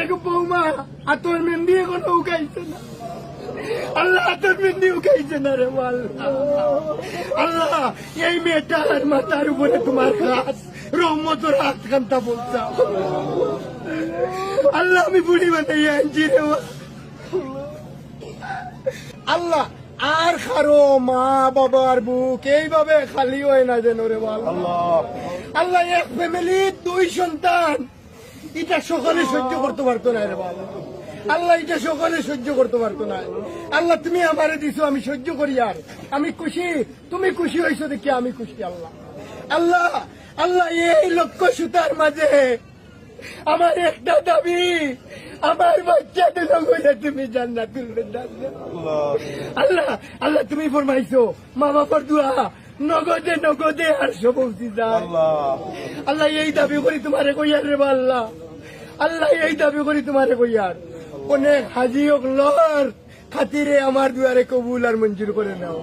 দেখো বৌমা আতর মেহেন্দি এখনও উকাইছে না। আল্লাহ আতর মেহেন্দি উকাইছে না রে আল্লাহ আল্লাহ এই মেয়েটার মাথার উপরে তোমার হাত রহমতর হাত কান্তা বলছা। আল্লাহ আমি বুড়ি বানাই আনছি রে। আল্লাহ আর খারো মা বাবার বুক এইভাবে খালি হয় না যেন রে বল আল্লাহ। এক ফ্যামিলি দুই সন্তান। এটা সকলে সহ্য করতে পারতো না রে বাবা। আল্লাহ এটা সকলে সহ্য করতে পারতো না। আল্লাহ তুমি আমারে দিছো আমি সহ্য করি আর। আমি খুশি। তুমি খুশি হয়েছো দেখি আমি খুশি আল্লাহ। আল্লাহ আল্লাহ এই লক্ষ সুতার মাঝে আমার একটা দাবি আমার বাচ্চাদের লগে তুমি দাও। আল্লাহ আল্লাহ তুমি ফরমাইছো মা বাবার দোয়া নগদে নগদে আর সবজি যায় আল্লাহ এই দাবি করি তোমারে কইয়ার রে আল্লাহ আল্লাহ এই দাবি করি তোমারে কইয়ার। অনেক হাজি হোক লর খাতিরে আমার দুয়ারে কবুল আর মঞ্জুর করে নাও।